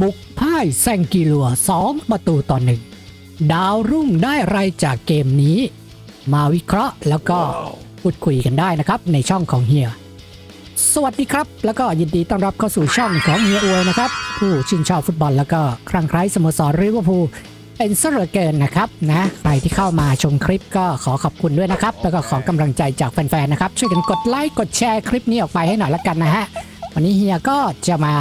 บุกพ่ายแซงกิลัว 2 ประตูต่อหนึ่งดาวรุ่งได้อะไรจากเกมนี้ มาวิเคราะห์แล้วก็พูดคุยกันได้นะครับในช่องของเฮีย สวัสดีครับ แล้วก็ยินดีต้อนรับเข้าสู่ช่องของเฮียอวยนะครับ ผู้ชื่นชอบฟุตบอลแล้วก็คลั่งไคล้สโมสรริเวอร์พูลเป็นเสเหลือเกินนะครับนะใครที่เข้ามาชมคลิปก็ขอขอบคุณด้วยนะครับ แล้วก็ขอกำลังใจจากแฟนๆนะครับ ช่วยกันกดไลค์กดแชร์คลิปนี้ออกไปให้หน่อยละกันนะฮะวันนี้เฮียก็จะมา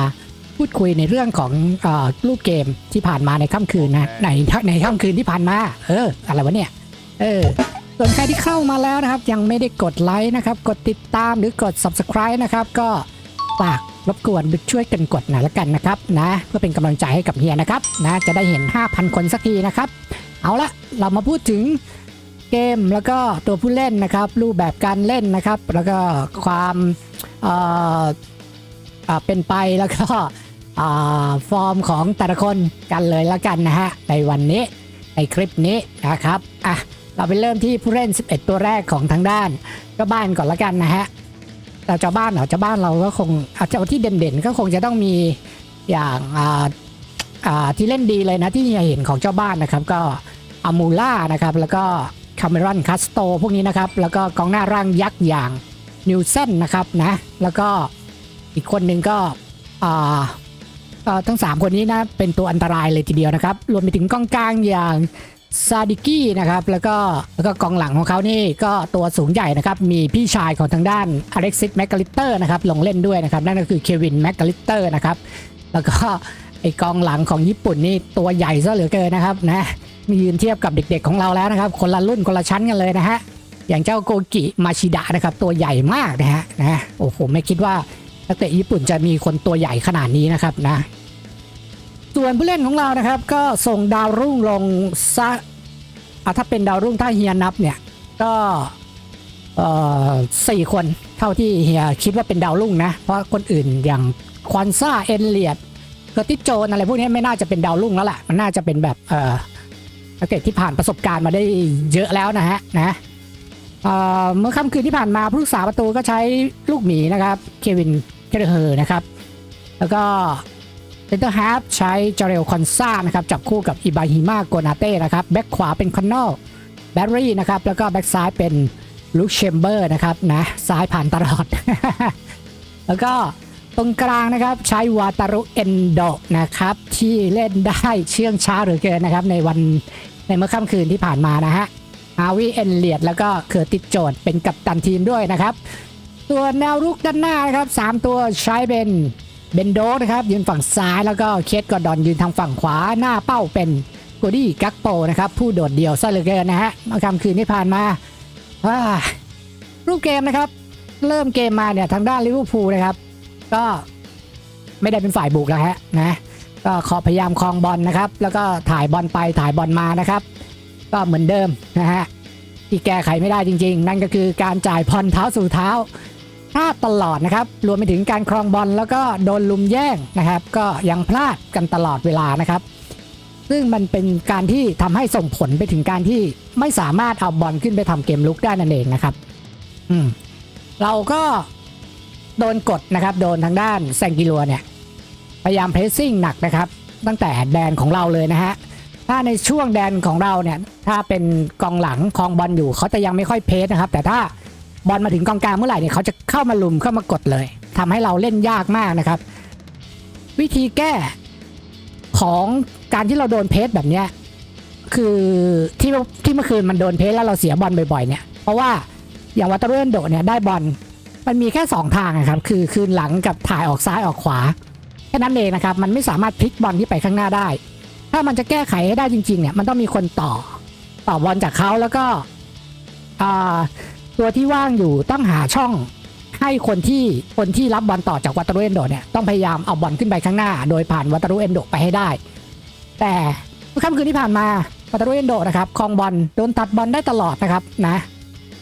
พูดคุยในเรื่องของเออรูปเกมที่ผ่านมาในค่ำคืนนะในในค่ำคืนที่ผ่านมาเอออะไรวะเนี่ยเออส่วนใครที่เข้ามาแล้วนะครับ ยังไม่ได้กดไลค์นะครับ กดติดตามหรือกด subscribe นะครับ ก็ฝากรบกวนช่วยกันกดหน่อยละกันนะครับนะเพื่อเป็นกำลังใจให้กับเฮียนะครับนะจะได้เห็น 5,000 คนสักทีนะครับ เอาละเรามาพูดถึงเกมแล้วก็ตัวผู้เล่นนะครับ รูปแบบการเล่นนะครับ แล้วก็ความเอ่ออ่าเป็นไปแล้วก็อ่า ฟอร์มของแต่ละคนกันเลยละกันนะฮะ ในวันนี้ในคลิปนี้นะครับอะเราไปเริ่มที่ผู้เล่น 11 ตัวแรกของทางด้านเจ้าบ้านก่อนละกันนะฮะแต่เจ้าบ้านเหรอเจ้าบ้านเราก็คงอาจจะเอาที่เด่นๆก็คงจะต้องมีอย่างอ่าอ่าที่เล่นดีเลยนะที่เห็นของเจ้าบ้านนะครับ ก็อามูล่านะครับแล้วก็คาเมรอนคัสโตพวกนี้นะครับ แล้วก็กองหน้าร่างยักษ์อย่างนิวเซนนะครับนะแล้วก็อีกคนหนึ่งก็อ่า ทั้ง 3 คนนี้นะเป็นตัวอันตรายเลยทีเดียวนะครับ รวมไปถึงกองกลางอย่างซาดิกี้นะครับ แล้วก็แล้วก็กองหลังของเขานี่ก็ตัวสูงใหญ่นะครับ มีพี่ชายของทางด้านอเล็กซิสแมกกาลิเตอร์นะครับ ลงเล่นด้วยนะครับ นั่นก็คือเควินแมกกาลิเตอร์นะครับ แล้วก็ไอกองหลังของญี่ปุ่นนี่ตัวใหญ่ซะเหลือเกินนะครับนะมียืนเทียบกับเด็กๆของเราแล้วนะครับ คนละรุ่นคนละชั้นกันเลยนะฮะอย่างเจ้าโกกิมาชิดะนะครับ ตัวใหญ่มากนะฮะนะโอ้โหไม่คิดว่า นักเตะญี่ปุ่นจะมีคนตัวใหญ่ขนาดนี้นะครับนะ ส่วนผู้เล่นของเรานะครับ ก็ส่งดาวรุ่งลงซะอะถ้าเป็นดาวรุ่งถ้าเฮียนับเนี่ยก็สี่คนเท่าที่เฮียคิดว่าเป็นดาวรุ่งนะ เพราะคนอื่นอย่างควอนซ่าเอนเลียดเกอร์ติโจนอะไรพวกนี้ไม่น่าจะเป็นดาวรุ่งแล้วแหละมันน่าจะเป็นแบบเออนักเตะที่ผ่านประสบการณ์มาได้เยอะแล้วนะฮะนะเอ่อเมื่อค่ำคืนที่ผ่านมาผู้รักษาประตูก็ใช้ลูกหมีนะครับ เควิน เคเดอร์เฮอร์นะครับ แล้วก็เซนเตอร์ฮาฟใช้จาเรลคอนซ่านะครับจับคู่กับอิบาฮิมาโกนาเต้นะครับแบ็กขวาเป็นคอนนอลแบรรี่นะครับแล้วก็แบ็กซ้ายเป็นลูคเชมเบอร์นะครับนะซ้ายผ่านตลอด แล้วก็ตรงกลางนะครับใช้วาตารุเอนโดนะครับที่เล่นได้เชื่องช้าเหลือเกินนะครับในวันในเมื่อค่ำคืนที่ผ่านมานะฮะอาวีเอนเลียดแล้วก็เคอร์ติสโจนเป็นกัปตันทีมด้วยนะครับ ตัวแนวรุกด้านหน้านะครับสามตัวใช้เป็นเบนโดนะครับ ยืนฝั่งซ้ายแล้วก็เคสกอดอนยืนทางฝั่งขวาหน้าเป้าเป็นโกดี้กักโปนะครับ ผู้โดดเดี่ยวซะเหลือเกินนะฮะเมื่อค่ำคืนที่ผ่านมาารูปเกมนะครับ เริ่มเกมมาเนี่ยทางด้านลิเวอร์พูลนะครับ ก็ไม่ได้เป็นฝ่ายบุกแล้วฮะนะก็ขอพยายามคลองบอลนะครับ แล้วก็ถ่ายบอลไปถ่ายบอลมานะครับ ก็เหมือนเดิมนะฮะที่แก้ไขไม่ได้จริง ๆ นั่นก็คือการจ่ายพรเท้าสู่เท้า พลาดตลอดนะครับ รวมไปถึงการครองบอลแล้วก็โดนลุมแย่งนะครับ ก็ยังพลาดกันตลอดเวลานะครับ ซึ่งมันเป็นการที่ทำให้ส่งผลไปถึงการที่ไม่สามารถเอาบอลขึ้นไปทำเกมลุกได้นั่นเองนะครับ อืมเราก็โดนกดนะครับ โดนทางด้านแซงกิลัวเนี่ย พยายามเพรสซิ่งหนักนะครับ ตั้งแต่แดนของเราเลยนะฮะถ้าในช่วงแดนของเราเนี่ย ถ้าเป็นกองหลังคลองบอลอยู่เขาจะยังไม่ค่อยเพรสนะครับ แต่ถ้า บอลมาถึงกองกลางเมื่อไหร่เนี่ยเขาจะเข้ามาลุมเข้ามากดเลยทำให้เราเล่นยากมากนะครับ วิธีแก้ของการที่เราโดนเพสแบบเนี้ยคือที่ที่เมื่อคืนมันโดนเพสแล้วเราเสียบอลบ่อยๆเนี่ยเพราะว่าอย่างวัตเตอร์เอนโดเนี่ยได้บอลมันมีแค่ 2 ทางนะครับ คือคืนหลังกับถ่ายออกซ้ายออกขวาแค่นั้นเองนะครับ มันไม่สามารถพลิกบอลที่ไปข้างหน้าได้ ถ้ามันจะแก้ไขให้ได้จริงๆเนี่ยมันต้องมีคนต่อต่อบอลจากเขาแล้วก็อ่า ตัวที่ว่างอยู่ต้องหาช่องให้คนที่คนที่รับบอลต่อจากวัตรุเอนโดเนี่ยต้องพยายามเอาบอลขึ้นไปข้างหน้า โดยผ่านวัตรุเอนโดไปให้ได้ แต่เมื่อค่ำคืนที่ผ่านมาวัตรุเอนโดนะครับคลองบอลโดนตัดบอลได้ตลอดนะครับนะ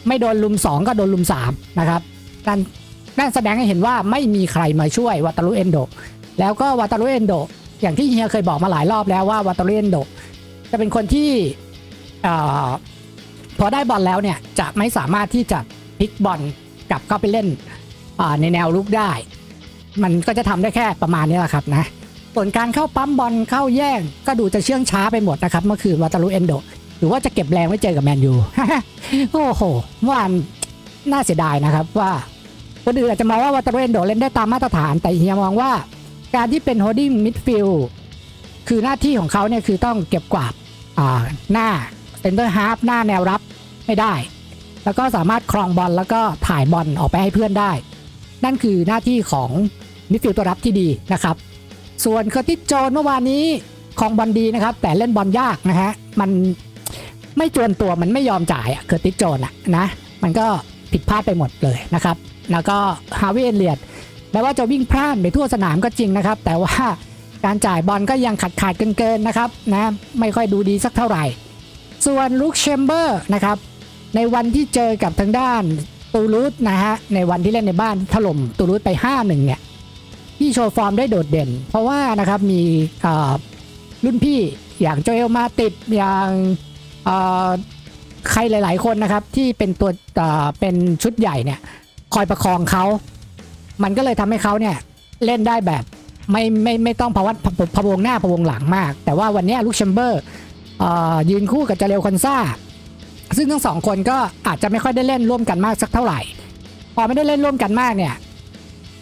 ไม่โดนลุม 2 ก็โดนลุม3นะครับนั่นนั่นแสดงให้เห็นว่าไม่มีใครมาช่วยวัตรุเอนโดแล้วก็วัตรุเอนโดอย่างที่เฮียเคยบอกมาหลายรอบแล้วว่าวัตรุเอนโดจะเป็นคนที่อ่อ พอได้บอลแล้วเนี่ยจะไม่สามารถที่จะพลิกบอลกลับเข้าไปเล่นในแนวลุกได้ มันก็จะทำได้แค่ประมาณนี้แหละครับนะส่วนการเข้าปั๊มบอลเข้าแย่งก็ดูจะเชื่องช้าไปหมดนะครับเมื่อคืนวาตาลูเอนโดหรือว่าจะเก็บแรงไว้เจอกับแมนยูโอ้โหว่าน่าเสียดายนะครับว่าคนอื่นอาจจะมองว่าวาตาลูเอนโดเล่นได้ตามมาตรฐาน แต่เฮียมองว่าการที่เป็นโฮดดิ้งมิดฟิลคือหน้าที่ของเขาเนี่ยคือต้องเก็บกวาดหน้า เซนเตอร์ฮาร์ฟหน้าแนวรับไม่ได้ แล้วก็สามารถครองบอลแล้วก็ถ่ายบอลออกไปให้เพื่อนได้ นั่นคือหน้าที่ของมิดฟิลด์ตัวรับที่ดีนะครับ ส่วนเคอร์ติสโจนเมื่อวานนี้ครองบอลดีนะครับ แต่เล่นบอลยากนะฮะมันไม่จวนตัวมันไม่ยอมจ่ายอะเคอร์ติสโจนอะนะมันก็ผิดพลาดไปหมดเลยนะครับ แล้วก็ฮาวิเอเลียดแม้ว่าจะวิ่งพลานไปทั่วสนามก็จริงนะครับ แต่ว่าการจ่ายบอลก็ยังขาดขาดเกินๆนะครับนะไม่ค่อยดูดีสักเท่าไหร่ ส่วนลูคเชมเบอร์นะครับ ในวันที่เจอกับทางด้านตูลูสนะฮะ ในวันที่เล่นในบ้านถล่มตูลูสไป 5-1 เนี่ย ที่โชว์ฟอร์มได้โดดเด่น เพราะว่านะครับมีอ่อรุ่นพี่อย่างโจเอลมาติดอย่างอ่อใครหลาย ๆ คนนะครับ ที่เป็นตัวเอ่อเป็นชุดใหญ่เนี่ย คอยประคองเขา มันก็เลยทำให้เขาเนี่ยเล่นได้แบบไม่ไม่ไม่ต้องพะวัดพะพวงหน้าพะวงหลังมาก แต่ว่าวันนี้ลูกแชมเบอร์ ยืนคู่กับจาเรลคอนซ่า ซึ่งทั้งสองคนก็อาจจะไม่ค่อยได้เล่นร่วมกันมากสักเท่าไหร่ พอไม่ได้เล่นร่วมกันมากเนี่ย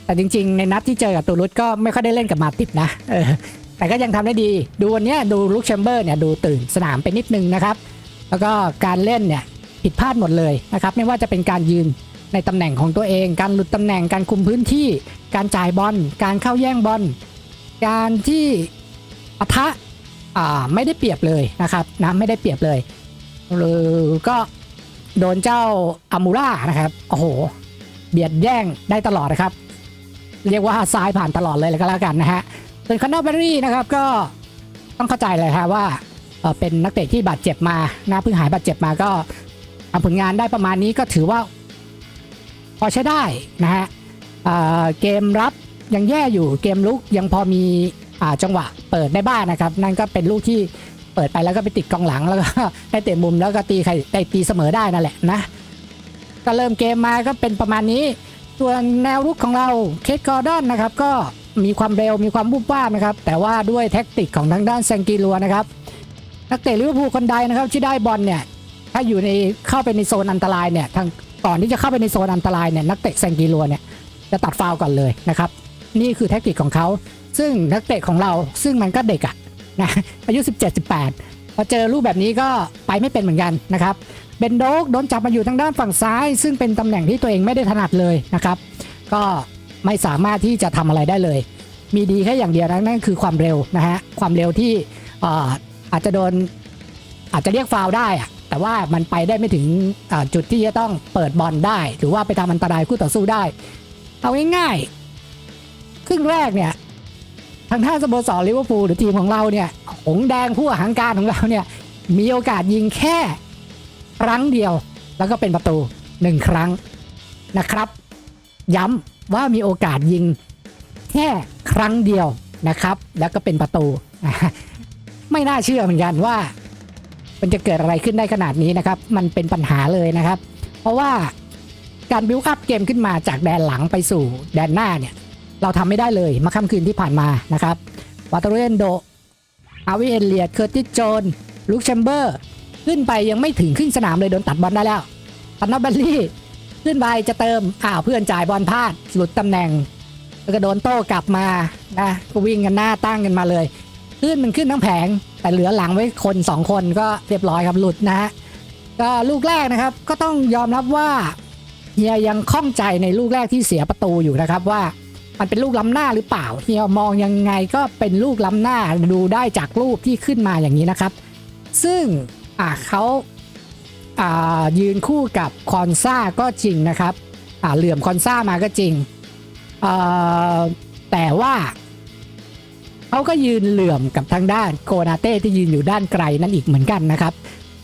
แต่จริง ๆ ในนัดที่เจอกับตูรุสก็ไม่ค่อยได้เล่นกับมาติดนะแต่ก็ยังทำได้ดี ดูวันนี้ดูลูกแชมเบอร์เนี่ยดูตื่นสนามไปนิดนึงนะครับ แล้วก็การเล่นเนี่ยผิดพลาดหมดเลยนะครับ ไม่ว่าจะเป็นการยืนในตำแหน่งของตัวเอง การหลุดตำแหน่ง การคุมพื้นที่ การจ่ายบอล การเข้าแย่งบอล การที่ปะทะ ไม่ได้เปรียบเลยนะครับนะไม่ได้เปรียบเลยหรือก็โดนเจ้าอามูล่านะครับโอ้โห เบียดแย่งได้ตลอดนะครับ เรียกว่าซ้ายผ่านตลอดเลยก็แล้วกันนะฮะส่วนคอนเนอร์เบอรี่นะครับก็ต้องเข้าใจเลยฮะว่าเป็นนักเตะที่บาดเจ็บมานะเพิ่งหายบาดเจ็บมาก็ทำผลงานได้ประมาณนี้ก็ถือว่า พอใช้ได้นะฮะเเกมรับยังแย่อยู่เกมลุกยังพอมี จังหวะเปิดได้บ้างนะครับ นั่นก็เป็นลูกที่เปิดไปแล้วก็ไปติดกองหลังแล้วก็ได้เตะมุมแล้วก็ตีใครได้ตีเสมอได้นั่นแหละนะ ก็เริ่มเกมมาก็เป็นประมาณนี้ส่วนแนวรุกของเราเคทกอร์ดอนนะครับก็มีความเร็วมีความบุบบ้านะครับ แต่ว่าด้วยแท็กติกของทางด้านแซงกีรัวนะครับ นักเตะลิเวอร์พูลคนใดนะครับที่ได้บอลเนี่ยถ้าอยู่ในเข้าไปในโซนอันตรายเนี่ยทางก่อนที่จะเข้าไปในโซนอันตรายเนี่ยนักเตะแซงกีรัวเนี่ยจะตัดฟาวก่อนเลยนะครับ นี่คือแท็กติกของเขา ซึ่งนักเตะของเราซึ่งมันก็เด็กอะนะอายุ 17-18 พอเจอรูปแบบนี้ก็ไปไม่เป็นเหมือนกันนะครับเบนโดกโดนจับมาอยู่ทางด้านฝั่งซ้าย ซึ่งเป็นตำแหน่งที่ตัวเองไม่ได้ถนัดเลยนะครับ ก็ไม่สามารถที่จะทำอะไรได้เลย มีดีแค่อย่างเดียวนั่นคือความเร็วนะฮะความเร็วที่ออาจจะโดนอาจจะเรียกฟาวได้อะแต่ว่ามันไปได้ไม่ถึงจุดที่จะต้องเปิดบอลได้ หรือว่าไปทำอันตรายคู่ต่อสู้ได้ เอาง่ายๆครึ่งแรกเนี่ย ทางท่านสโมสรลิเวอร์พูลหรือทีมของเราเนี่ยหงแดงผู้หังการของเราเนี่ยมีโอกาสยิงแค่ครั้งเดียว แล้วก็เป็นประตูหนึ่งครั้งนะครับ ย้ำว่ามีโอกาสยิงแค่ครั้งเดียวนะครับ แล้วก็เป็นประตู ไม่น่าเชื่อเหมือนกันว่า มันจะเกิดอะไรขึ้นได้ขนาดนี้นะครับ มันเป็นปัญหาเลยนะครับ เพราะว่าการบิวอัพเกมขึ้นมาจากแดนหลังไปสู่แดนหน้าเนี่ย เราทำไม่ได้เลยมาค่ำคืนที่ผ่านมานะครับวาตาเรนโดอาวิเอเลียดเคอร์ติสโจนลูกแชมเบอร์ ขึ้นไปยังไม่ถึงครึ่งสนามเลยโดนตัดบอลได้แล้วตันนอบัลลี่ ขึ้นไปจะเติมอ้าวเพื่อนจ่ายบอลพลาดหลุดตำแหน่ง แล้วก็โดนโต้กลับมานะก็วิ่งกันหน้าตั้งกันมาเลยขึ้นมันขึ้นทั้งแผง แต่เหลือหลังไว้คนสองคนก็เรียบร้อยครับหลุดนะฮะก็ลูกแรกนะครับก็ต้องยอมรับว่าเฮียยังข้องใจในลูกแรกที่เสียประตูอยู่นะครับว่า มันเป็นลูกล้ำหน้าหรือเปล่าเฮียมองยังไงก็เป็นลูกล้ำหน้าดูได้จากรูปที่ขึ้นมาอย่างนี้นะครับ ซึ่งอ่าเขาอ่ายืนคู่กับคอนซ่าก็จริงนะครับอ่าเหลื่อมคอนซ่ามาก็จริงอ่อแต่ว่าเขาก็ยืนเหลื่อมกับทางด้านโกนาเต้ที่ยืนอยู่ด้านไกลนั่นอีกเหมือนกันนะครับ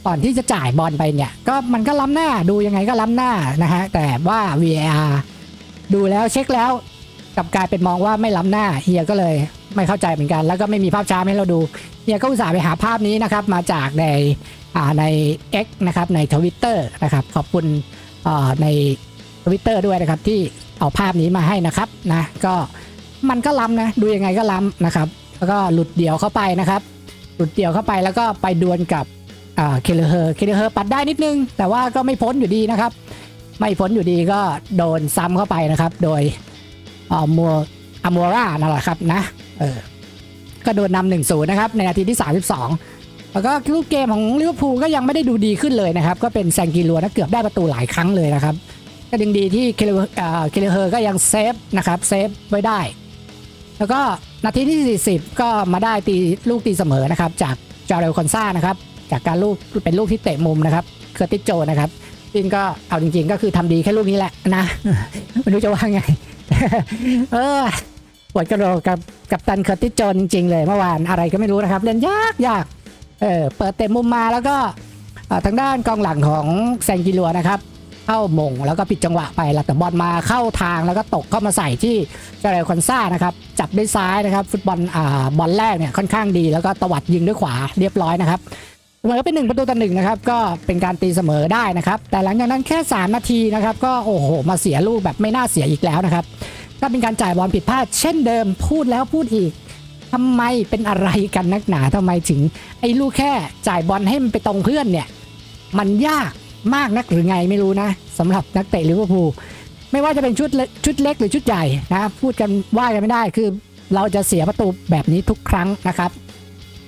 ก่อนที่จะจ่ายบอลไปเนี่ยก็มันก็ล้ำหน้าดูยังไงก็ล้ำหน้านะฮะแต่ว่า VAR ดูแล้วเช็คแล้ว กลับกลายเป็นมองว่าไม่ล้ำหน้าเฮียก็เลยไม่เข้าใจเหมือนกัน แล้วก็ไม่มีภาพช้าให้เราดูเฮียก็อุตส่าห์ไปหาภาพนี้นะครับ มาจากในอ่าใน X นะครับในทวิตเตอร์นะครับ ขอบคุณอ่าในทวิตเตอร์ด้วยนะครับที่เอาภาพนี้มาให้นะครับนะก็มันก็ล้ำนะดูยังไงก็ล้ำนะครับ แล้วก็หลุดเดี่ยวเข้าไปนะครับ หลุดเดี่ยวเข้าไปแล้วก็ไปดวลกับอ่าเคเลเฮอร์เคเลเฮอร์ปัดได้นิดนึง แต่ว่าก็ไม่พ้นอยู่ดีนะครับ ไม่พ้นอยู่ดีก็โดนซ้ำเข้าไปนะครับ โดย มัวอมัวรานั่นแหละครับนะเออก็โดนนำหนึ่งศูนย์นะครับ ในนาทีที่ 32 แล้วก็ลูกเกมของลิเวอร์พูลก็ยังไม่ได้ดูดีขึ้นเลยนะครับ ก็เป็นแซงกิลัวนะเกือบได้ประตูหลายครั้งเลยนะครับ ก็ดึงดีที่เคเลเฮอร์ก็ยังเซฟนะครับเซฟไว้ได้ แล้วก็นาทีที่ 40 ก็มาได้ตีลูกตีเสมอนะครับ จากจาเรลคอนซ่านะครับ จากการลูกเป็นลูกที่เตะมุมนะครับเคอร์ติโจนะครับซึ่งก็เอาจริง ๆ ก็คือทำดีแค่ลูกนี้แหละนะไม่รู้จะว่าไง เออปวดกระโหลกกับกับตันเคอร์ติสโจนจริง ๆ เลยเมื่อวานอะไรก็ไม่รู้นะครับ เล่นยากยากเออเปิดเตะมุมมาแล้วก็ทางด้านกองหลังของแซงกิลัวนะครับ เข้ามงแล้วก็ผิดจังหวะไปล้วแต่บอลมาเข้าทางแล้วก็ตกเข้ามาใส่ที่เจเรลคอนซ่านะครับ จับด้วยซ้ายนะครับ ฟุตบอลอ่าบอลแรกเนี่ยค่อนข้างดี แล้วก็ตวัดยิงด้วยขวาเรียบร้อยนะครับเสมอเป็นหนึ่งประตูต่อหนึ่งนะครับ ก็เป็นการตีเสมอได้นะครับ แต่หลังจากนั้นแค่ 3 นาทีนะครับ ก็โอ้โหมาเสียลูกแบบไม่น่าเสียอีกแล้วนะครับ ก็เป็นการจ่ายบอลผิดพลาด เช่นเดิมพูดแล้วพูดอีกทำไมเป็นอะไรกันนักหนาทำไมถึง ไอ้ลูกแค่จ่ายบอลให้มันไปตรงเพื่อนเนี่ย มันยากมากนักหรือไงไม่รู้นะสำหรับนักเตะลิเวอร์พูลไม่ว่าจะเป็นชุดเล็กชุดเล็กหรือชุดใหญ่นะพูดกันว่ากันไม่ได้คือเราจะเสียประตูแบบนี้ทุกครั้งนะครับ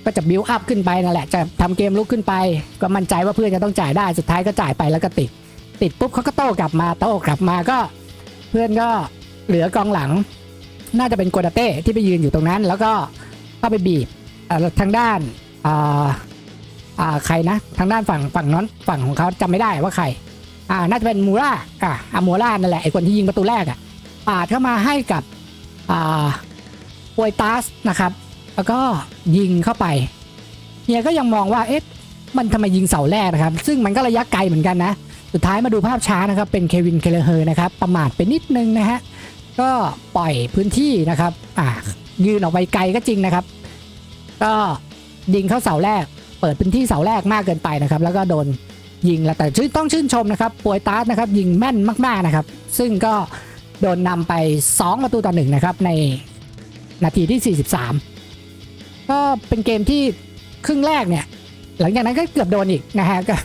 ก็จะบิวอัพขึ้นไปนั่นแหละจะทำเกมลุกขึ้นไป ก็มั่นใจว่าเพื่อนจะต้องจ่ายได้สุดท้ายก็จ่ายไปแล้วก็ติด ติดปุ๊บเขาก็โต้กลับมาโต้กลับมาก็ เพื่อนก็ เหลือกองหลัง น่าจะเป็นโกดาเต้ที่ไปยืนอยู่ตรงนั้น แล้วก็เข้าไปบีบทางด้านใครนะ ทางด้านฝั่งฝั่งนั้นฝั่งของเขาจำไม่ได้ว่าใคร อ่าน่าจะเป็นมูราอ่าอามูร่านั่นแหละไอ้คนที่ยิงประตูแรกอะปาดเข้ามาให้กับอ่าปวยตัสนะครับ แล้วก็ยิงเข้าไปเฮียก็ยังมองว่าเอ๊ะมันทำไมยิงเสาแรกนะครับ ซึ่งมันก็ระยะไกลเหมือนกันนะ สุดท้ายมาดูภาพช้านะครับ เป็นเควินเคเลเฮอร์นะครับ ประมาทไปนิดนึงนะฮะ ก็ปล่อยพื้นที่นะครับอ่ายืนออกไปไกลก็จริงนะครับ ก็ยิงเข้าเสาแรก เปิดพื้นที่เสาแรกมากเกินไปนะครับ แล้วก็โดนยิงแล้วแต่ชื่อต้องชื่นชมนะครับปวยตาร์นะครับ ยิงแม่นมากๆนะครับ ซึ่งก็โดนนำไป 2 ประตูต่อหนึ่งนะครับ ในนาทีที่ 43 ก็เป็นเกมที่ครึ่งแรกเนี่ย หลังจากนั้นก็เกือบโดนอีกนะฮะก็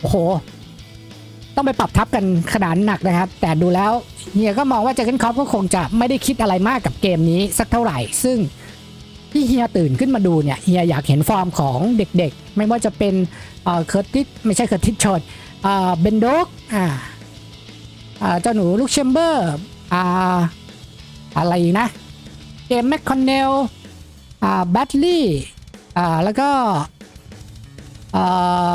โอ้โห ต้องไปปรับทับกันขนาดหนักนะครับ แต่ดูแล้วเฮียก็มองว่าเจอร์เกนคอปก็คงจะไม่ได้คิดอะไรมากกับเกมนี้สักเท่าไหร่ ซึ่งที่เฮียตื่นขึ้นมาดูเนี่ยเฮียอยากเห็นฟอร์มของเด็กๆ ไม่ว่าจะเป็นเออเคิร์ติสไม่ใช่เคิร์ติสชดเออเบนโดกอ่าอ่าเจ้าหนูลูกแชมเบอร์อ่าอะไรนะเกมแมคคอนเนลอ่าแบตลี่อ่าแล้วก็อ่า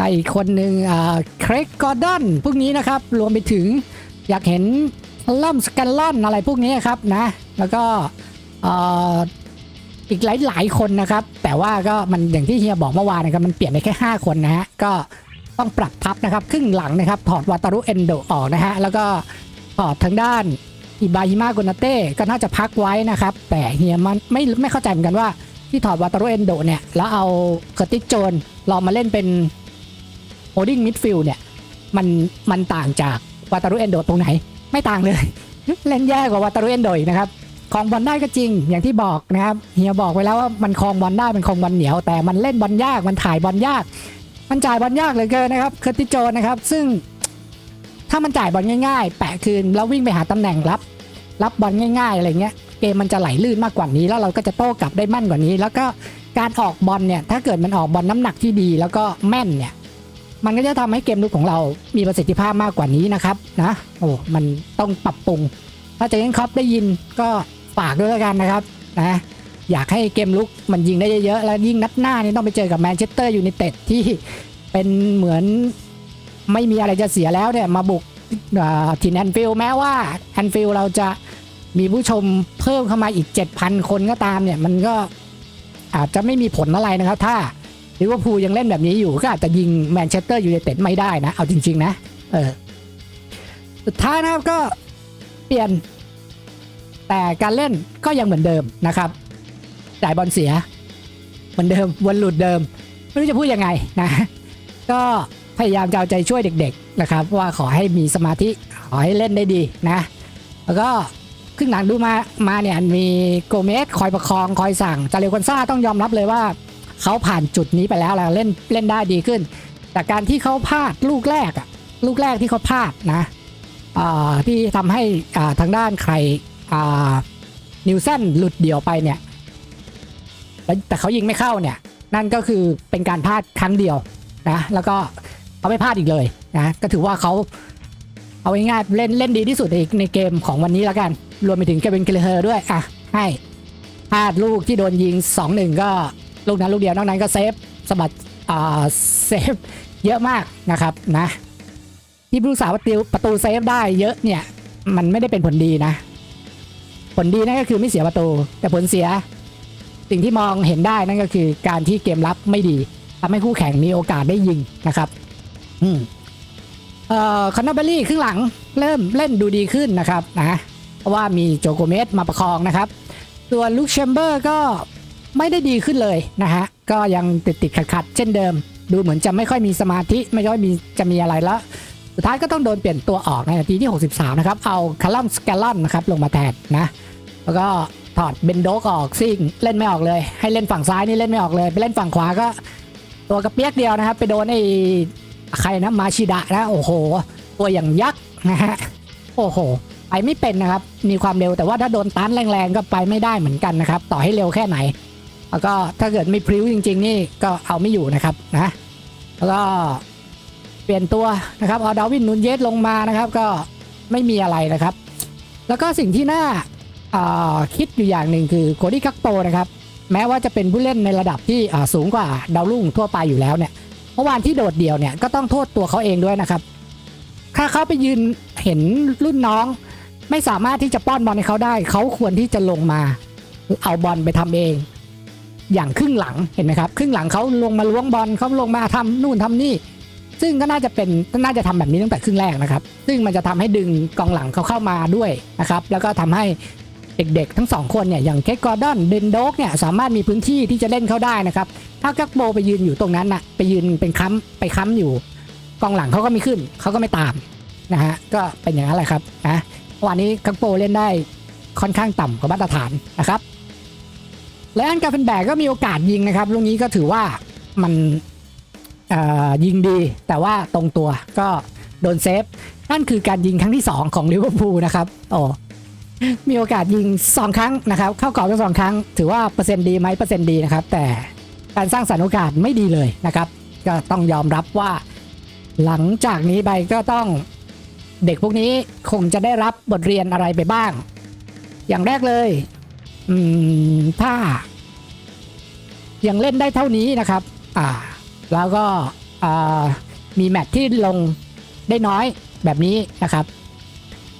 ครอีกคนหนึ่งเครกกอร์ดอนพวกนี้นะครับ รวมไปถึงอยากเห็นล่อมสกันลอนอะไรพวกนี้ครับนะ แล้วก็อีกหลายๆคนนะครับ แต่ว่าก็มันอย่างที่เฮียบอกเมื่อวานนะครับมันเปลี่ยนไปแค่ 5 คนนะฮะ ก็ต้องปรับทับนะครับ ครึ่งหลังนะครับ ถอดวาตารุเอนโดออกนะฮะ แล้วก็ถอดทางด้านอิบาฮิมาโกนาเต้ก็น่าจะพักไว้นะครับ แต่เฮียมันไม่ไม่เข้าใจเหมือนกันว่าที่ถอดวาตารุเอนโดเนี่ย แล้วเอาเคอร์ติสโจนลองมาเล่นเป็น โฮดดิ้งมิดฟิลด์เนี่ยมันมันต่างจากวาตารุเอนโดตรงไหน ไม่ต่างเลย เล่นแย่กว่าวาตารุเอนโดอีกนะครับคลองบอลได้ก็จริงอย่างที่บอกนะครับเฮียบอกไว้แล้วว่ามันคลองบอลได้มันคลองบอลเหนียวแต่มันเล่นบอลยากมันถ่ายบอลยาก มันจ่ายบอลยากเหลือเกินนะครับเคอร์ติโจนนะครับ ซึ่ง ถ้ามันจ่ายบอลง่าย ๆ แปะคืนแล้ววิ่งไปหาตำแหน่งรับ รับบอลง่าย ๆ อะไรเงี้ยเกมมันจะไหลลื่นมากกว่านี้ แล้วเราก็จะโต้กลับได้แม่นกว่านี้ แล้วก็การออกบอลเนี่ยถ้าเกิดมันออกบอลน้ำหนักที่ดี แล้วก็แม่นเนี่ย มันก็จะทำให้เกมลุกของเรามีประสิทธิภาพมากกว่านี้นะครับนะโอ้มันต้องปรับปรุง ถ้าเจะยังครอปได้ยินก็ฝากด้วยแล้วกันนะครับนะอยากให้เกมลุกมันยิงได้เยอะๆแล้วยิ่งนัดหน้านี่ต้องไปเจอกับแมนเชสเตอร์ยูไนเต็ดที่เป็นเหมือนไม่มีอะไรจะเสียแล้วเนี่ยมาบุกอ่าถิ่นแอนฟิลแม้ว่าแอนฟิลเราจะมีผู้ชมเพิ่มเข้ามาอีก 7,000 คนก็ตามเนี่ยมันก็อาจจะไม่มีผลอะไรนะครับ ถ้า ลิเวอร์พูลยังเล่นแบบนี้อยู่ก็อาจจะยิงแมนเชสเตอร์ยูไนเต็ดไม่ได้นะ เอาจริง ๆ นะ เออสุดท้ายนะครับก็เปลี่ยน แต่การเล่นก็ยังเหมือนเดิมนะครับ จ่ายบอลเสีย เหมือนเดิมวนหลุดเดิม ไม่รู้จะพูดยังไงนะ ก็พยายามจะเอาใจช่วยเด็ก ๆ นะครับ ว่าขอให้มีสมาธิขอให้เล่นได้ดีนะ แล้วก็ครึ่งหลังดูมา มาเนี่ยมีโกเมสคอยประคองคอยสั่ง จาเรคอนซ่าต้องยอมรับเลยว่า เขาผ่านจุดนี้ไปแล้วแล้วเล่นเล่นได้ดีขึ้นแต่การที่เขาพลาดลูกแรกอะลูกแรกที่เขาพลาดนะที่ทำให้ทางด้านใครนิวเซนหลุดเดี่ยวไปเนี่ยแต่เขายิงไม่เข้าเนี่ย นั่นก็คือเป็นการพลาดครั้งเดียวนะแล้วก็เขาไม่พลาดอีกเลยนะก็ถือว่าเขาเอาง่ายๆเล่นเล่นดีที่สุดในในเกมของวันนี้แล้วกัน รวมไปถึงเกวินเกลเฮอร์ด้วยอะให้พลาดลูกที่โดนยิง 2-1 ก็ ลูกนั้นลูกเดียวนอกนั้นก็เซฟสะบัดอ่าเซฟเยอะมากนะครับนะที่ผู้สาวประตูประตูเซฟได้เยอะเนี่ยมันไม่ได้เป็นผลดีนะ ผลดีนั่นก็คือไม่เสียประตู แต่ผลเสีย สิ่งที่มองเห็นได้นั่นก็คือการที่เกมรับไม่ดีทำให้คู่แข่งมีโอกาสได้ยิงนะครับ อืมเอ่อคอนเนอร์เบอรี่ครึ่งหลังเริ่มเล่นดูดีขึ้นนะครับนะเพราะว่ามีโจโกเมสมาประคองนะครับ ส่วนลูกแชมเบอร์ก็ ไม่ได้ดีขึ้นเลยนะฮะก็ยังติดติดขัดขัดๆเช่นเดิม ดูเหมือนจะไม่ค่อยมีสมาธิไม่ค่อยมีจะมีอะไรแล้ว สุดท้ายก็ต้องโดนเปลี่ยนตัวออกในนาทีที่ 63 นะครับ เอาคาร์ลัมสแกลลอนนะครับลงมาแทนนะ แล้วก็ถอดเบนโดกออกซิ่งเล่นไม่ออกเลย ให้เล่นฝั่งซ้ายนี่เล่นไม่ออกเลย ไปเล่นฝั่งขวาก็ ตัวกระเปียกเดียวนะครับ ไปโดนไอ้ใครนะมาชิดะนะโอ้โห ตัวอย่างยักษ์นะฮะโอ้โหไปไม่เป็นนะครับ มีความเร็วแต่ว่าถ้าโดนตันแรงๆก็ไปไม่ได้เหมือนกันนะครับ ต่อให้เร็วแค่ไหน แล้วก็ถ้าเกิดไม่พริ้วจริง ๆ นี่ก็เอาไม่อยู่นะครับนะแล้วก็เปลี่ยนตัวนะครับเอาดาวินนูนเยสลงมานะครับ ก็ไม่มีอะไรนะครับ แล้วก็สิ่งที่น่าคิดอยู่อย่างหนึ่งคือโคดี้กักโปนะครับ แม้ว่าจะเป็นผู้เล่นในระดับที่สูงกว่าดาวรุ่งทั่วไปอยู่แล้วเนี่ยเมื่อวานที่โดดเดี่ยวเนี่ยก็ต้องโทษตัวเขาเองด้วยนะครับถ้าเขาไปยืนเห็นรุ่นน้อง ไม่สามารถที่จะป้อนบอลให้เขาได้ เขาควรที่จะลงมา เอาบอลไปทำเอง อย่างครึ่งหลังเห็นไหมครับครึ่งหลังเขาลงมาล้วงบอลเขาลงมาทำนู่นทำนี่ ซึ่งก็น่าจะเป็นน่าจะทำแบบนี้ตั้งแต่ครึ่งแรกนะครับ ซึ่งมันจะทำให้ดึงกองหลังเขาเข้ามาด้วยนะครับแล้วก็ทำให้เด็กๆ ทั้งสองคนเนี่ยอย่างเคกกอร์ดอนเดนโดกเนี่ยสามารถมีพื้นที่ที่จะเล่นเข้าได้นะครับถ้ากักโบไปยืนอยู่ตรงนั้นน่ะไปยืนเป็นค้ำไปค้ำอยู่ กองหลังเขาก็ไม่ขึ้นเขาก็ไม่ตามนะฮะก็เป็นอย่างนั้นแหละครับนะวันนี้กักโบเล่นได้ค่อนข้างต่ำกว่ามาตรฐานนะครับ และอันกาเฟนแบกก็มีโอกาสยิงนะครับลูกนี้ก็ถือว่ามันยิงดี แต่ว่าตรงตัวก็โดนเซฟ นั่นคือการยิงครั้งที่ 2 ของลิเวอร์พูลนะครับโอ้มีโอกาสยิง 2 ครั้งนะครับ เข้ากรอบทั้งสองครั้ง ถือว่าเปอร์เซ็นต์ดีไหมเปอร์เซ็นต์ดีนะครับ แต่การสร้างสรรค์โอกาสไม่ดีเลยนะครับ ก็ต้องยอมรับว่าหลังจากนี้ไปก็ต้องเด็กพวกนี้คงจะได้รับบทเรียนอะไรไปบ้าง อย่างแรกเลย ถ้า ยังเล่นได้เท่านี้นะครับ อ่า แล้วก็มีแมตช์ที่ลงได้น้อยแบบนี้นะครับ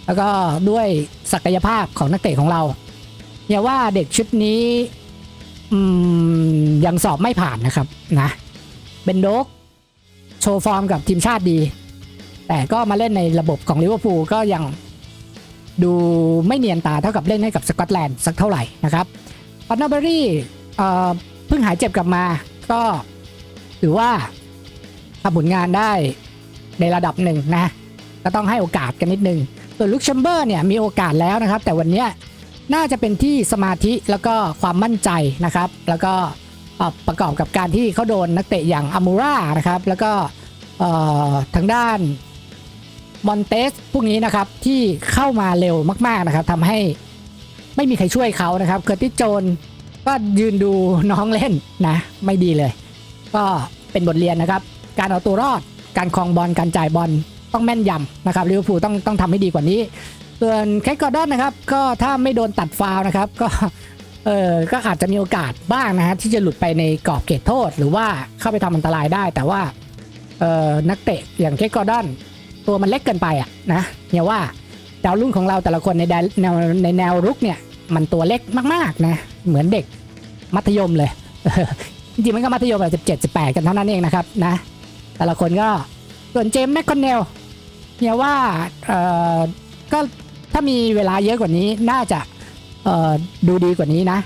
แล้วก็ด้วยศักยภาพของนักเตะของเราอย่าว่าเด็กชุดนี้ยังสอบไม่ผ่านนะครับนะเบนโดกโชว์ฟอร์มกับทีมชาติดี แต่ก็มาเล่นในระบบของลิเวอร์พูลก็ยัง ดูไม่เนียนตาเท่ากับเล่นให้กับสกอตแลนด์สักเท่าไหร่นะครับปัตนาเบอรี่เพิ่งหายเจ็บกลับมาก็ถือว่าทำผลงานได้ในระดับหนึ่งนะก็ต้องให้โอกาสกันนิดนึงส่วนลุคแชมเบอร์เนี่ยมีโอกาสแล้วนะครับ แต่วันนี้น่าจะเป็นที่สมาธิแล้วก็ความมั่นใจนะครับ แล้วก็ประกอบกับการที่เขาโดนนักเตะอย่างอามูรานะครับ แล้วก็ทางด้าน มอนเตสพวกนี้นะครับที่เข้ามาเร็วมากๆนะครับทำให้ไม่มีใครช่วยเขานะครับเคอร์ติสโจนก็ยืนดูน้องเล่นนะไม่ดีเลย ก็เป็นบทเรียนนะครับ การเอาตัวรอดการครองบอลการจ่ายบอลต้องแม่นยำนะครับลิเวอร์พูลต้องต้องทำให้ดีกว่านี้ส่วนแคกกอร์ดอนนะครับ ก็ถ้าไม่โดนตัดฟาวนะครับ ก็เออก็อาจจะมีโอกาสบ้างนะฮะที่จะหลุดไปในกรอบเขตโทษ หรือว่าเข้าไปทำอันตรายได้ แต่ว่าเออนักเตะอย่างแคกกอร์ดอน ตัวมันเล็กเกินไปอะนะเนี่ยว่าดาวรุ่งของเราแต่ละคนในแนวในแนวรุกเนี่ย มันตัวเล็กมากๆนะเหมือนเด็กมัธยมเลยจริงๆมันก็มัธยมแบบสิบเจ็ดสิบแปดกันเท่านั้นเองนะครับนะ แต่ละคนก็ส่วนเจมส์แมคคอนเนลเนี่ยว่าเอ่อก็ถ้ามีเวลาเยอะกว่านี้น่าจะเอ่อดูดีกว่านี้นะ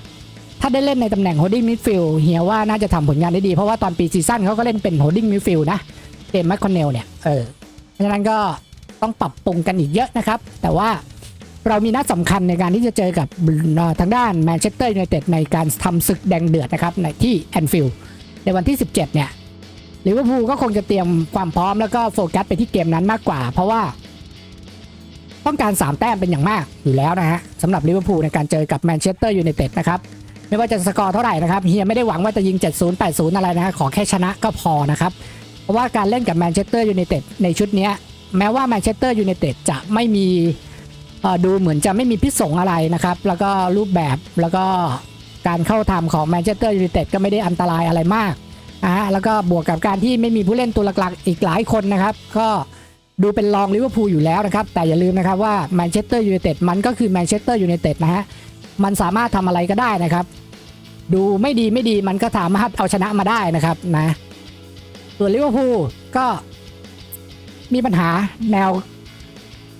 ถ้าได้เล่นในตำแหน่ง holding midfield เฮียว่าน่าจะทำผลงานได้ดี เพราะว่าตอนปีซีซั่นเขาก็เล่นเป็น holding midfield นะเจมส์แมคคอนเนลเนี่ยเออ เพราะฉะนั้นก็ต้องปรับปรุงกันอีกเยอะนะครับ แต่ว่าเรามีนัดสำคัญในการที่จะเจอกับทางด้านแมนเชสเตอร์ยูไนเต็ดในการทำศึกแดงเดือดนะครับในที่แอนฟิลด์ในวันที่ 17 เนี่ยลิเวอร์พูลก็คงจะเตรียมความพร้อมแล้วก็โฟกัสไปที่เกมนั้นมากกว่า เพราะว่า ต้องการ 3 แต้มเป็นอย่างมากอยู่แล้วนะฮะสำหรับลิเวอร์พูลในการเจอกับแมนเชสเตอร์ยูไนเต็ดนะครับไม่ว่าจะสกอร์เท่าไหร่นะครับเฮียไม่ได้หวังว่าจะยิง 70 80 อะไรนะขอแค่ชนะก็พอนะครับ เพราะว่าการเล่นกับแมนเชสเตอร์ยูไนเต็ดในชุดนี้แม้ว่าแมนเชสเตอร์ยูไนเต็ดจะไม่มีดูเหมือนจะไม่มีพิษสงอะไรนะครับ แล้วก็รูปแบบแล้วก็การเข้าทำของแมนเชสเตอร์ยูไนเต็ดก็ไม่ได้อันตรายอะไรมากนะฮะแล้วก็บวกกับการที่ไม่มีผู้เล่นตัวหลักๆอีกหลายคนนะครับ ก็ดูเป็นรองลิเวอร์พูลอยู่แล้วนะครับ แต่อย่าลืมนะครับว่าแมนเชสเตอร์ยูไนเต็ดมันก็คือแมนเชสเตอร์ยูไนเต็ดนะฮะมันสามารถทำอะไรก็ได้นะครับ ดูไม่ดีไม่ดีมันก็สามารถเอาชนะมาได้นะครับนะ ส่วนลิเวอร์พูลก็มีปัญหาแนว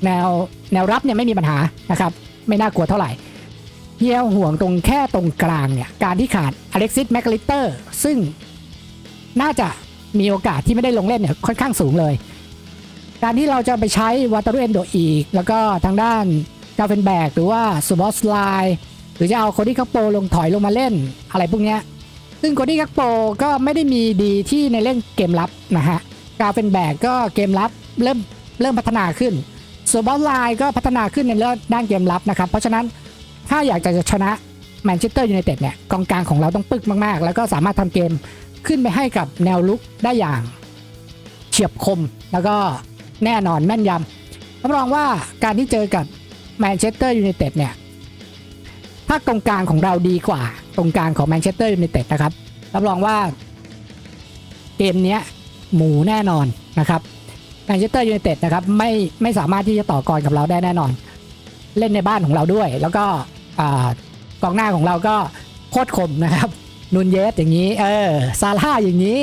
แนวแนวรับเนี่ยไม่มีปัญหานะครับ ไม่น่ากลัวเท่าไหร่เฮียห่วงตรงแค่ตรงกลางเนี่ย การที่ขาดอเล็กซิสแมคลิเตอร์ซึ่งน่าจะมีโอกาสที่ไม่ได้ลงเล่นเนี่ยค่อนข้างสูงเลย การที่เราจะไปใช้วาตรุเอนโดอีก แล้วก็ทางด้านกาเฟนแบกหรือว่าซูบอสไลหรือจะเอาโคดี้คัปโปลงถอยลงมาเล่น อะไรพวกเนี้ย ซึ่งโคดี้กักโปก็ไม่ได้มีดีที่ในเรื่องเกมรับนะฮะกาเป็นแบกก็เกมรับเริ่มเริ่มพัฒนาขึ้น ส่วนบอลไลน์ก็พัฒนาขึ้นในเรื่องด้านเกมรับนะครับ เพราะฉะนั้นถ้าอยากจะชนะแมนเชสเตอร์ยูไนเต็ดเนี่ยกองกลางของเราต้องปึกมากๆ แล้วก็สามารถทำเกมขึ้นไปให้กับแนวลุกได้อย่างเฉียบคม แล้วก็แน่นอนแม่นยำรับรองว่าการที่เจอกับแมนเชสเตอร์ยูไนเต็ดเนี่ยถ้ากองกลางของเราดีกว่า ตรงกลางของแมนเชสเตอร์ยูไนเต็ดนะครับ รับรองว่าเกมนี้หมูแน่นอนนะครับแมนเชสเตอร์ยูไนเต็ดนะครับไม่ไม่สามารถที่จะต่อกรกับเราได้แน่นอน เล่นในบ้านของเราด้วย แล้วก็กองหน้าของเราก็โคตรคมนะครับนุนเยสอย่างนี้ เออซาร่าอย่างนี้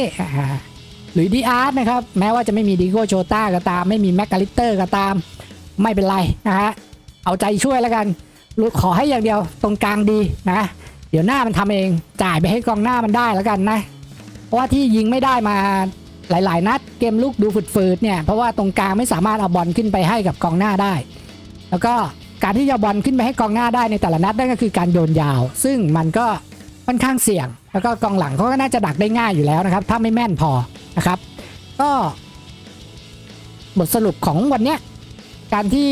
หรือดีอาร์ตนะครับ แม้ว่าจะไม่มีดิโก้โชต้าก็ตาม ไม่มีแมคกาลิเตอร์ก็ตาม ไม่เป็นไรนะฮะ เอาใจช่วยแล้วกัน ขอให้อย่างเดียวตรงกลางดีนะ เดี๋ยวหน้ามันทำเองจ่ายไปให้กองหน้ามันได้แล้วกันนะ เพราะว่าที่ยิงไม่ได้มาหลาย ๆ นัดเกมลุกดูฝืดๆเนี่ยเพราะว่าตรงกลางไม่สามารถเอาบอลขึ้นไปให้กับกองหน้าได้ แล้วก็การที่จะบอลขึ้นไปให้กองหน้าได้ในแต่ละนัดนั่นก็คือการโยนยาว ซึ่งมันก็ค่อนข้างเสี่ยง แล้วก็กองหลังเขาก็น่าจะดักได้ง่ายอยู่แล้วนะครับ ถ้าไม่แม่นพอนะครับ ก็บทสรุปของวันเนี้ยการที่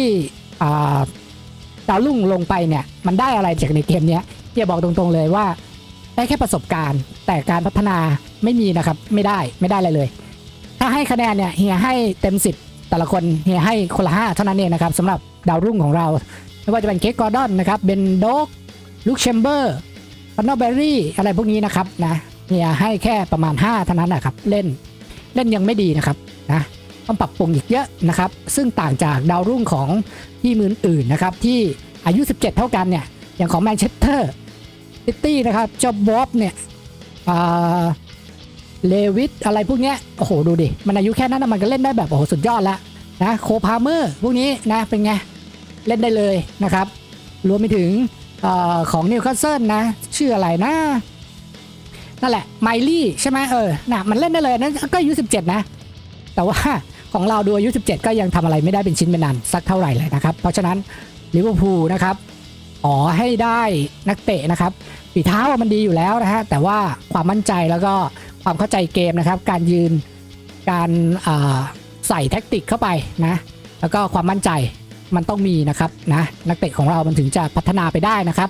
ดาวลุ่งลงไปเนี่ยมันได้อะไรจากในเกมเนี้ย ฮียบอกตรงๆเลยว่า ได้แค่ประสบการณ์ แต่การพัฒนาไม่มีนะครับ ไม่ได้ไม่ได้อะไรเลย ถ้าให้คะแนนเนี่ยเฮียให้เต็มสิบแต่ละคนเฮียให้คนละห้าเท่านั้นเองนะครับสำหรับดาวรุ่งของเรา ไม่ว่าจะเป็นเคกกอร์ดอนนะครับเบนโดกลูกแชมเบอร์ฟันนอเบอรี่อะไรพวกนี้นะครับนะเฮียให้แค่ประมาณ 5 เท่านั้นนะครับเล่นเล่นยังไม่ดีนะครับนะต้องปรับปรุงอีกเยอะนะครับ ซึ่งต่างจากดาวรุ่งของทีมอื่นๆนะครับที่อายุ 17 เท่ากันเนี่ยอย่างของแมนเชสเตอร์ ซิตี้นะครับเจอบบอบเนี่ยเลวิสอะไรพวกเนี้ยโอ้โหดูดิ มันอายุแค่นั้นมันก็เล่นได้แบบโอ้โหสุดยอดละนะโคพาเมอร์พวกนี้นะเป็นไง เล่นได้เลยนะครับ รวมไปถึงอของนิวคาสเซิลนะ ชื่ออะไรนะนั่นแหละไมลี่ใช่ไหมเออน่ะมันเล่นได้เลยนั่นก็อายุ 17 นะ แต่ว่าของเราดูอายุ 17 ก็ยังทำอะไรไม่ได้เป็นชิ้นเป็นนันสักเท่าไหร่เลยนะครับ เพราะฉะนั้นลิเวอร์พูลนะครับอ๋อให้ได้นักเตะนะครับ ฝีเท้ามันดีอยู่แล้วนะฮะแต่ว่าความมั่นใจแล้วก็ความเข้าใจเกมนะครับ การยืนการใส่แท็กติกเข้าไปนะแล้วก็ความมั่นใจมันต้องมีนะครับนะนักเตะของเรามันถึงจะพัฒนาไปได้นะครับ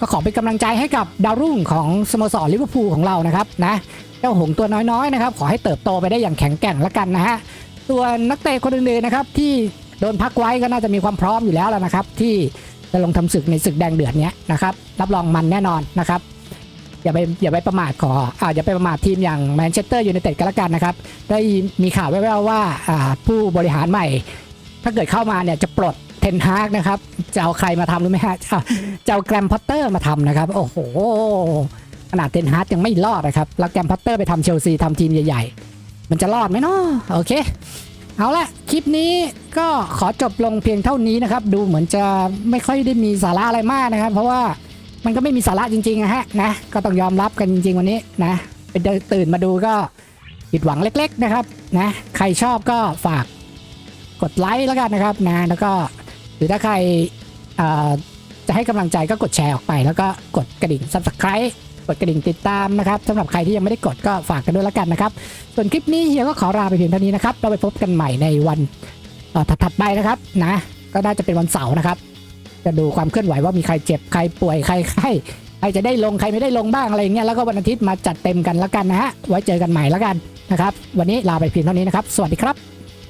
ก็ขอเป็นกำลังใจให้กับดาวรุ่งของสโมสรลิเวอร์พูลของเรานะครับนะเจ้าหงส์ตัวน้อยๆนะครับ ขอให้เติบโตไปได้อย่างแข็งแกร่งล้วกันนะฮะส่วนนักเตะคนอื่นๆนะครับที่โดนพักไว้ก็น่าจะมีความพร้อมอยู่แล้วแล้วนะครับ ที่ จะลงทำศึกในศึกแดงเดือดเนี้ยนะครับรับรองมันแน่นอนนะครับอย่าไปอย่าไปประมาทขออ่าอย่าไปประมาททีมอย่างแมนเชสเตอร์ยูไนเต็ดก็แล้วกันนะครับ ได้มีข่าวแว่วๆว่าอ่าผู้บริหารใหม่ ถ้าเกิดเข้ามาเนี่ยจะปลดเทนฮากนะครับ จะเอาใครมาทำรู้ไหมฮะจะจะเอาแกรมพอตเตอร์มาทำนะครับ โอ้โหขนาดเทนฮากยังไม่รอดนะครับแล้วแกรมพอตเตอร์ไปทำเชลซีทำทีมใหญ่ ๆ มันจะรอดไหมเนาะโอเค เอาละคลิปนี้ก็ขอจบลงเพียงเท่านี้นะครับ ดูเหมือนจะไม่ค่อยได้มีสาระอะไรมากนะครับ เพราะว่ามันก็ไม่มีสาระจริงๆนะฮะนะก็ต้องยอมรับกันจริง ๆ วันนี้นะเป็นตื่นมาดูก็ผิดหวังเล็ก ๆนะครับนะใครชอบก็ฝากกดไลค์แล้วกันนะครับนะแล้วก็หรือถ้าใครจะให้กำลังใจก็กดแชร์ออกไป แล้วก็กดกระดิ่ง subscribe กดกระดิ่งติดตามนะครับสำหรับใครที่ยังไม่ได้กดก็ฝากกันด้วยล้วกันนะครับ ส่วนคลิปนี้เฮียก็ขอลาไปเพียงเท่านี้นะครับ เราไปพบกันใหม่ในวันถัดๆไปนะครับนะ ก็น่าจะเป็นวันเสาร์นะครับ จะดูความเคลื่อนไหวว่ามีใครเจ็บใครป่วยใครไข้ใครจะได้ลงใครไม่ได้ลงบ้างอะไรเงี้ยแล้วก็วันอาทิตย์มาจัดเต็มกันล้วกันนะฮะไว้เจอกันใหม่ล้วกันนะครับ วันนี้ลาไปเพียงเท่านี้นะครับ สวัสดีครับ